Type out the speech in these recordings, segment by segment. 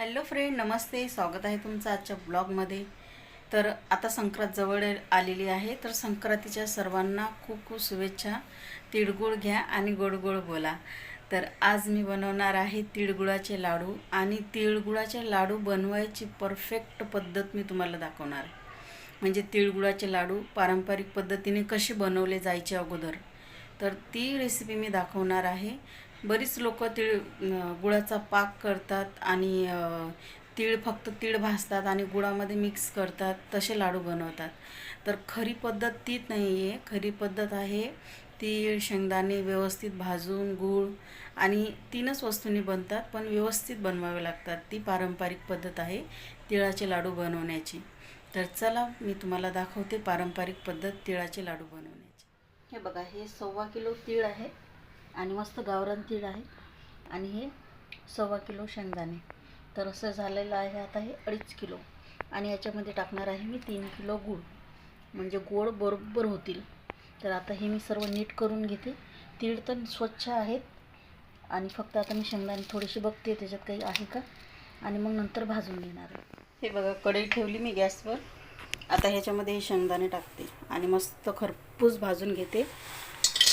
Hello friend नमस्ते. स्वागत आहे तुमचं आजच्या ब्लॉगमध्ये. तर आता संक्रांत जवळ आलेली आहे. तर संक्रांतीच्या सर्वांना खूप खूप शुभेच्छा. तिळगुळ घ्या आणि गोड गोड बोला. तर आज मी बनवणार आहे तिळगुळाचे लाडू आणि तिळगुळाचे लाडू बनवायची परफेक्ट पद्धत मी तुम्हाला दाखवणार. आहे म्हणजे तिळगुळाचे लाडू पारंपरिक पद्धतीने कसे बनवले जायचे अगोदर. तर ती रेसिपी मी दाखवणार आहे. बरीच लोक तीळ गुळाचा पाक करतात आणि तीळ फक्त तीळ भाजतात आणि गुळामध्ये मिक्स करतात तसे लाडू बनवतात. तर खरी पद्धत तीच नाही आहे खरी पद्धत आहे तीळ शेंगदाणे व्यवस्थित भाजून गूळ आणि तीनच वस्तूंनी बनतात पण व्यवस्थित बनवावे लागतात. ती पारंपरिक पद्धत आहे तिळाचे लाडू बनवण्याची. तर चला मी तुम्हाला दाखवते पारंपरिक पद्धत तिळाचे लाडू बनवण्याची. हे बघा हे सव्वा किलो तीळ आहे. आणि मस्त गावरान तीळ आहे. आणि हे सव्वा किलो शेंगदाणे. तर असं झालेलं आहे आता हे अडीच किलो. आणि याच्यामध्ये टाकणार आहे मी तीन किलो गूळ. म्हणजे गोड बरोबर होतील. तर आता हे मी सर्व नीट करून घेते. तीळ तर स्वच्छ आहेत. आणि फक्त आता मी शेंगदाणे थोडीशी बघते त्याच्यात काही आहे का? आणि मग नंतर भाजून घेणार आहे. हे बघा कढई ठेवली मी गॅसवर. आता ह्याच्यामध्ये हे शेंगदाणे टाकते. आणि मस्त खरपूस भाजून घेते.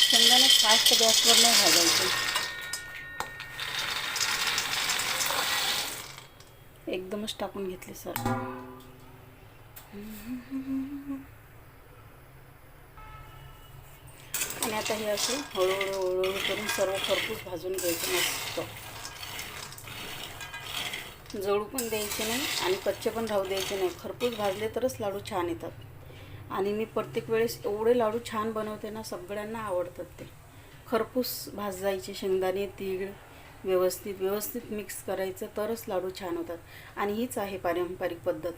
शेंगदाणे फास्ट गॅसवर नाही भाजायचे. एकदमच टाकून घेतले सर. आणि आता हे असे हळूहळू हळूहळू करून सर्व खरपूस भाजून घ्यायचं मस्त. जळू पण द्यायचे नाही आणि कच्चे पण राहू द्यायचे नाही. खरपूस भाजले तरच लाडू छान येतात. आणि मी प्रत्येक वेळेस एवढे लाडू छान बनवते ना सगळ्यांना आवडतात ते. खरपूस भाजायचे शेंगदाणे तीळ व्यवस्थित व्यवस्थित मिक्स करायचं तरच लाडू छान होतात. आणि हीच आहे पारंपरिक पद्धत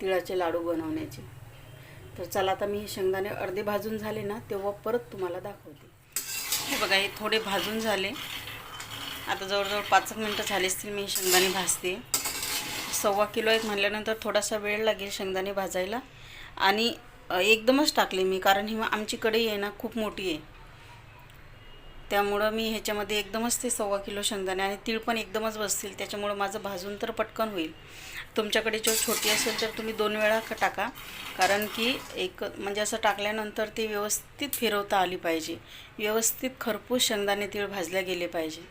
तिळाचे लाडू बनवण्याची. तर चला आता मी हे शेंगदाणे अर्धे भाजून झाले ना तेव्हा परत तुम्हाला दाखवते. हे बघा हे थोडे भाजून झाले. आता जवळजवळ पाच एक मिनटं झाले असतील मी शेंगदाणे भाजते. सव्वा किलो आहेत म्हटल्यानंतर थोडासा वेळ लागेल शेंगदाणे भाजायला. आणि एकदमच टाकले मी कारण ही आमची कढई आहे ना खूप मोठी आहे. त्यामुळं मी ह्याच्यामध्ये एकदमच ते सव्वा किलो शेंगदाणे आणि तीळ पण एकदमच बसतील त्याच्यामुळं माझं भाजून तर पटकन होईल. तुमच्याकडे जर छोटी असेल तर तुम्ही दोन वेळा टाका कारण की एक म्हणजे असं टाकल्यानंतर ती व्यवस्थित फिरवता आली पाहिजे. व्यवस्थित खरपूस शेंगदाणे तीळ भाजल्या गेले पाहिजे.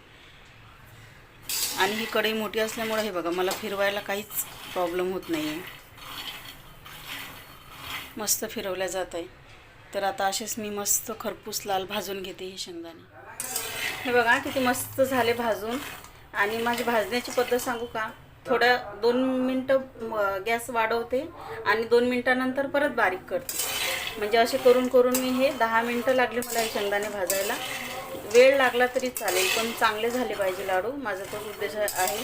आणि ही कढई मोठी असल्यामुळं हे बघा मला फिरवायला काहीच प्रॉब्लेम होत नाही आहे मस्त फिरवल्या जात आहे तर आता असेच मी मस्त खरपूस लाल भाजून घेते हे शेंगदाणे. हे बघा किती मस्त झाले भाजून. आणि माझी भाजण्याची पद्धत सांगू का? थोड्या दोन मिनटं गॅस वाढवते आणि दोन मिनटानंतर परत बारीक करते. म्हणजे असे करून करून मी हे दहा मिनटं लागले मला हे शेंगदाणे भाजायला. वेळ लागला तरी चालेल पण चांगले झाले पाहिजे लाडू. माझा तोच उद्देश आहे.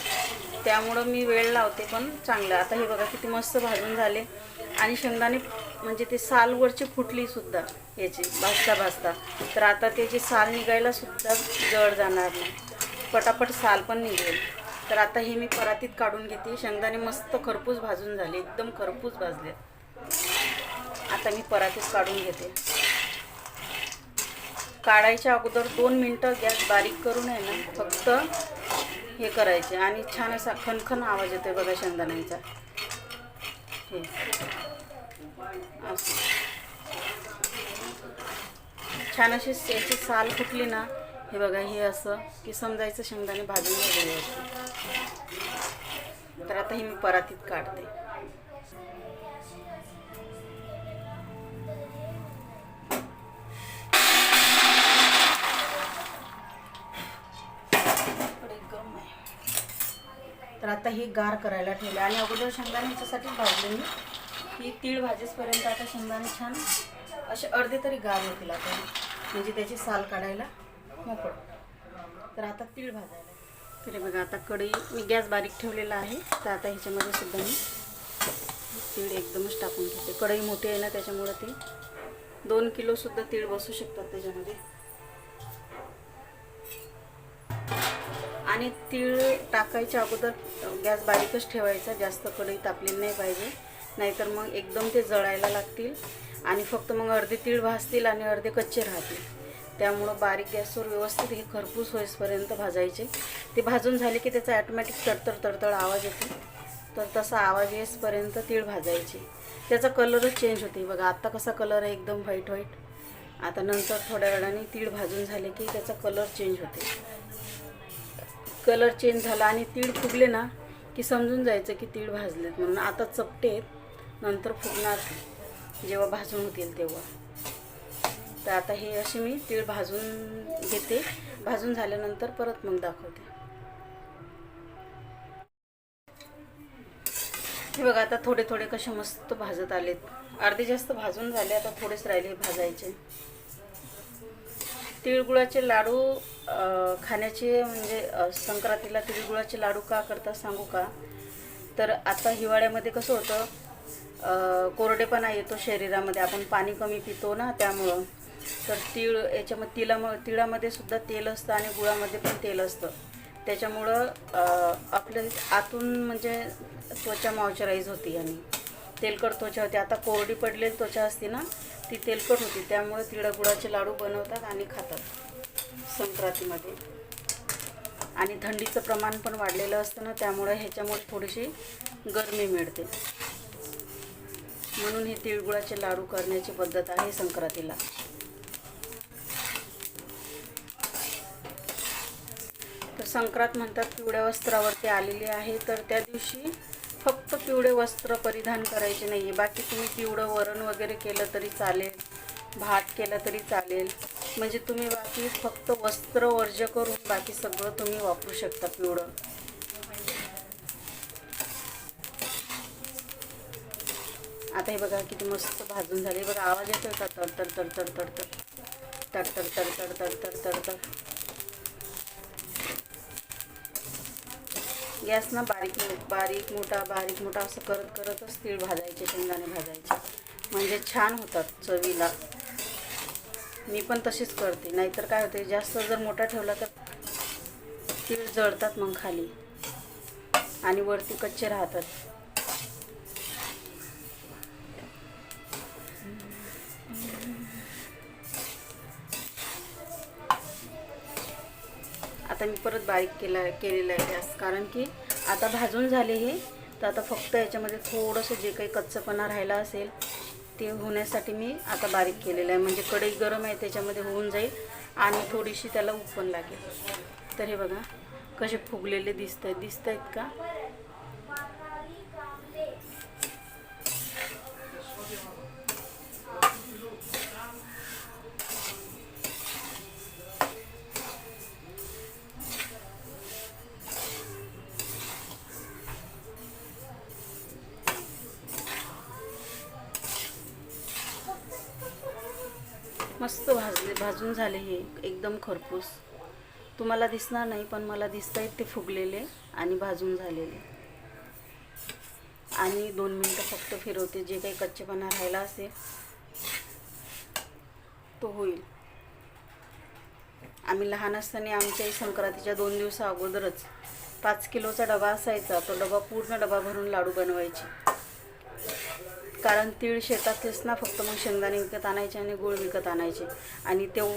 त्यामुळं मी वेळ लावते पण चांगलं. आता हे बघा किती मस्त भाजून झाले. आणि शेंगदाणे म्हणजे ते सालवरची फुटली सुद्धा याची भाजता भाजता. तर आता त्याची साल निघायला सुद्धा जड जाणार नाही. पटापट साल पण निघेल. तर आता हे मी परातीत काढून घेते. शेंगदाणे मस्त खरपूस भाजून झाले. एकदम खरपूस भाजले. आता मी परातीत काढून घेते. काढायच्या अगोदर दोन मिनटं गॅस बारीक करून आहे ना फक्त हे करायचे. आणि छान असा खनखन आवाज येतोय बघा शेंगदाण्यांचा. हे. असं. छान अशी याची साल फुटली ना हे बघा हे असं की समजायचं शेंगदाणे भाजून वगैरे. तर आता ही मी परातीत काढते. तर आता ही गार करायला ठेवले. आणि अगोदर शेंगदाण्याच्यासाठी भाजले मी ही तीळ भाजेसपर्यंत आता शेंगदाणे छान असे अर्धे तरी गार होतील आता. म्हणजे त्याची साल काढायला मोकळ. तर आता तीळ भाजायला. तरी बघा आता कढई मी गॅस बारीक ठेवलेला आहे. तर आता ह्याच्यामध्ये सुद्धा मी तीळ एकदमच टाकून घेते. कढई मोठी आहे ना त्याच्यामुळं ते. दोन किलोसुद्धा तीळ बसू शकतात त्याच्यामध्ये. आणि तीळ टाकायच्या अगोदर गॅस बारीकच ठेवायचा जास्त कढई तापलेली नाही पाहिजे. नाहीतर मग एकदम ते जळायला लागतील आणि फक्त मग अर्धे तीळ भाजतील आणि अर्धे कच्चे राहतील. त्यामुळं बारीक गॅसवर व्यवस्थित हे खरपूस होईपर्यंत भाजायचे. ते भाजून झाले की त्याचा ॲटोमॅटिक तडतड तडतड आवाज येतो. तर तसा आवाज येसपर्यंत तीळ भाजायचे. त्याचा कलरच चेंज होते. बघा आत्ता कसा कलर आहे एकदम व्हाईट व्हाईट आता नंतर थोड्या वेळाने तीळ भाजून झाले की त्याचा कलर चेंज होते. कलर चेंज झाला आणि तीळ फुगले ना की समजून जायचं की तीळ भाजलेत म्हणून. आता चपटे आहेत नंतर फुगणार जेव्हा भाजून होतील तेव्हा. तर आता हे असे मी तीळ भाजून घेते. भाजून झाल्यानंतर परत मग दाखवते. हे बघा आता थोडे थोडे कसे मस्त भाजत आलेत. अर्धे जास्त भाजून झाले आता थोडेच राहिले भाजायचे. तिळगुळाचे लाडू खाण्याचे म्हणजे संक्रांतीला तिळगुळाचे लाडू का करतात सांगू का? तर आता हिवाळ्यामध्ये कसं होतं कोरडेपणा येतो शरीरामध्ये आपण पाणी कमी पितो ना त्यामुळं. तर तीळ याच्यामध्ये तिळाम तिळामध्ये सुद्धा तेल असतं आणि गुळामध्ये पण तेल असतं. त्याच्यामुळं आपलं आतून म्हणजे त्वचा मॉइश्चराईज होती आणि. तेलकट त्वचा होते. आता कोरडी पडलेली त्वचा असते ना ती तेलकट होती त्यामुळे तिळागुळाचे लाडू बनवतात आणि खातात संक्रांतीमध्ये. आणि थंडीचं प्रमाण पण वाढलेलं असतं ना त्यामुळे ह्याच्यामुळे थोडीशी गरमी मिळते. म्हणून हे तिळगुळाचे लाडू करण्याची पद्धत आहे संक्रांतीला. तर संक्रांत म्हणतात पिवळ्या वस्त्रावरती आलेली आहे. तर त्या दिवशी फक्त पिवळे वस्त्र परिधान करायचे नाही आहे बाकी तुम्ही पिवळं वरण वगैरे केलं तरी चालेल भात केलं तरी चालेल. म्हणजे तुम्ही बाकी फक्त वस्त्र वर्ज करून बाकी सगळं तुम्ही वापरू शकता पिवळं. आता हे बघा किती मस्त भाजून झाले. बघा आवाज येतोय का? तड तर तड तर तड तड तड तड तड तड तड तर गॅस ना बारीक बारीक मोठा बारीक मोठा असं करत करतच तीळ भाजायचे शेंगदाणे भाजायचे. म्हणजे छान होतात चवीला. मी पण तशीच करते. नाहीतर काय होते जास्त जर मोठा ठेवला तर तीळ जळतात मग खाली. आणि वरती कच्चे राहतात. आता मी परत बारीक केला केलेला आहे गॅस. कारण की आता भाजून झाले हे तर आता फक्त याच्यामध्ये थोडंसं जे काही कच्चपणा राहिला असेल ते होण्यासाठी मी आता बारीक केलेलं आहे. म्हणजे कढई गरम आहे त्याच्यामध्ये होऊन जाईल आणि थोडीशी त्याला उप पण लागेल. तर हे बघा कसे फुगलेले दिसत आहेत दिसत आहेत का? मस्त भाजले भाजून झाले हे एकदम खरपूस. तुम्हाला दिसणार नाही पण मला दिसत आहेत ते फुगलेले आणि भाजून झालेले. आणि दोन मिनटं फक्त फिरवते जे काही कच्चेपणा राहिला असेल तो होईल. आम्ही लहान असताना आमच्याही संक्रांतीच्या दोन दिवसा अगोदरच पाच किलोचा डबा असायचा तो डबा पूर्ण डबा भरून लाडू बनवायचे. कारण तीळ शेतातलेच ना फक्त मग शेंगदाणे विकत आणायचे आणि गुळ विकत आणायचे. आणि तेव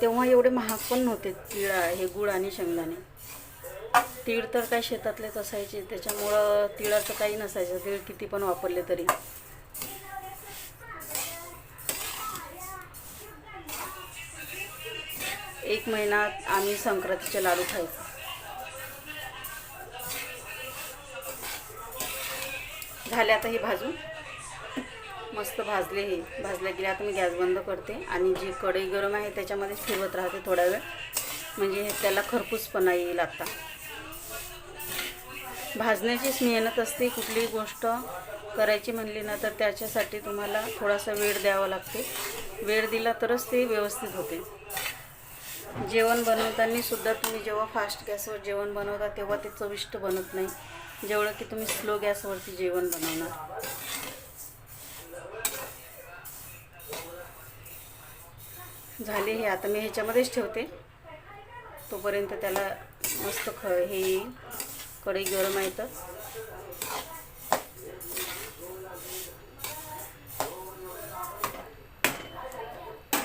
तेव्हा एवढे महाग पण नव्हते तीळ हे गुळ आणि शेंगदाणे. तीळ तर काय शेतातलेच असायचे त्याच्यामुळं तिळाचं काही नसायचं. तीळ किती पण वापरले तरी. एक महिना आम्ही संक्रांतीचे लाडू खायचो. झाल्या आता ही भाजून? मस्त भाजले हे. भाजले गेले आता मी गॅस बंद करते आणि जी कढई गरम आहे त्याच्यामध्ये फिरवत राहते थोडा वेळ. म्हणजे त्याला खरपूसपणा येईल आता. भाजण्याचीच मेहनत असते कुठलीही गोष्ट करायची म्हणली ना तर त्याच्यासाठी तुम्हाला थोडासा वेळ द्यावा लागते. वेळ दिला तरच ते व्यवस्थित होते. जेवण बनवताना सुद्धा तुम्ही जेव्हा फास्ट गॅसवर जेवण बनवता तेव्हा ते चविष्ट बनत नाही. जेवढं की तुम्ही स्लो गॅसवरती जेवण बनवणार. झाले हे आता मी ह्याच्यामध्येच ठेवते. तोपर्यंत त्याला मस्त ख हे येईल. कढई गरम आहे तर.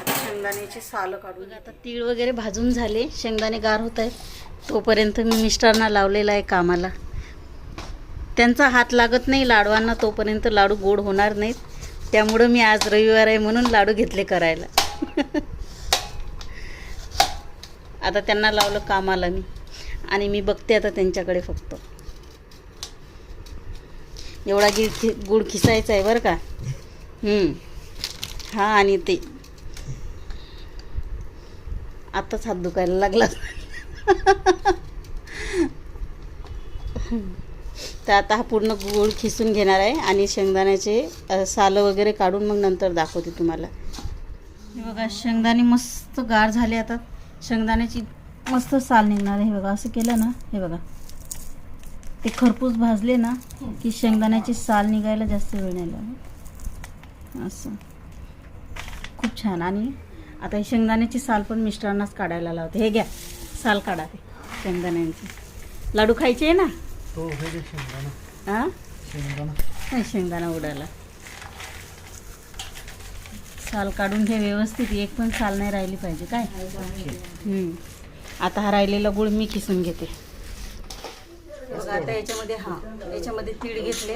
शेंगदाण्याची सालं काढून आता तीळ वगैरे भाजून झाले. शेंगदाणे गार होत आहेत. तोपर्यंत मी मिस्टरांना लावलेला आहे कामाला. त्यांचा हात लागत नाही लाडवांना तोपर्यंत लाडू गोड होणार नाहीत. त्यामुळं मी आज रविवार आहे म्हणून लाडू घेतले करायला. आता त्यांना लावलं कामाला मी. आणि मी बघते आता त्यांच्याकडे फक्त. एवढा गिळ खि गुळ खिसायचा आहे बरं का. हा आणि ते. आताच हात दुखायला लागला. तर आता हा पूर्ण गूळ खिसून घेणार आहे आणि शेंगदाण्याचे सालं वगैरे काढून मग नंतर दाखवते तुम्हाला. बघा शेंगदाणे मस्त गार झाले आता. शेंगदाण्याची मस्त साल निघणार आहे हे बघा असं केलं ना हे बघा. ते खरपूस भाजले ना की शेंगदाण्याची साल निघायला जास्त वेळ नाही लागत. असं. खूप छान. आणि आता हे शेंगदाण्याची साल पण मिस्टरांनाच काढायला लावते. हे घ्या साल काढा ते शेंगदाण्यांची. लाडू खायचे आहे ना? हो हे शेंगदाणा. हां शेंगदाणा. नाही शेंगदाणा उडाला. साल काढून घे व्यवस्थित एक पण साल नाही राहिली पाहिजे काय? आता हा राहिलेला गुळ मी किसून घेते. आता याच्यामध्ये हा याच्यामध्ये तीळ घेतले.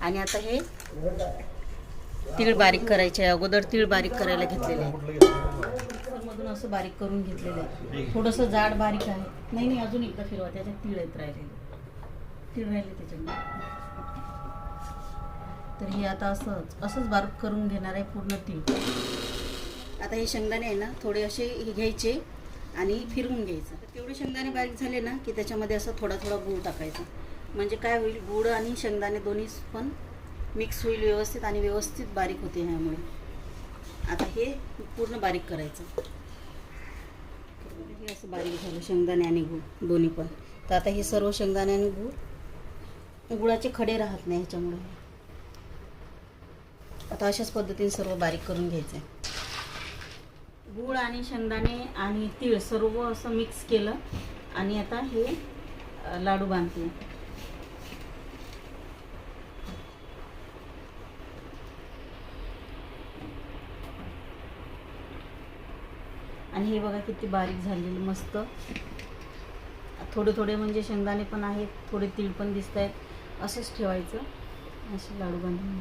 आणि आता हे तीळ बारीक करायचे आहे अगोदर तीळ बारीक करायला घेतलेले. आहे मधून असं बारीक करून घेतलेलं. आहे थोडंसं जाड बारीक आहे. नाही नाही अजून एकदा फिरवा त्याच्यात तीळ येत राहिलेले तीळ राहिले त्याच्यामध्ये. तर हे आता असंच असंच बारीक करून घेणार आहे पूर्ण तीळ आता हे शेंगदाणे आहे ना थोडे असे हे घ्यायचे आणि फिरवून घ्यायचं. तर तेवढे शेंगदाणे बारीक झाले ना की त्याच्यामध्ये असं थोडा थोडा गूळ टाकायचा. म्हणजे काय होईल गूळ आणि शेंगदाणे दोन्ही पण मिक्स होईल व्यवस्थित आणि व्यवस्थित बारीक होते ह्यामुळे. आता हे पूर्ण बारीक करायचं. हे असं बारीक झालं शेंगदाणे आणि गूळ दोन्ही पण. तर आता हे सर्व शेंगदाणे आणि गूळ गुळाचे खडे राहत नाही ह्याच्यामुळे. आता अशाच पद्धतीने सर्व बारीक करून घ्यायचं. आहे गूळ आणि शेंगदाणे आणि तीळ सर्व असं मिक्स केलं आणि आता हे लाडू बांधते. आणि हे बघा किती बारीक झालेलं मस्त. थोडे थोडे म्हणजे शेंगदाणे पण आहेत थोडे तीळ पण दिसत आहेत असंच ठेवायचं. असे लाडू बांधून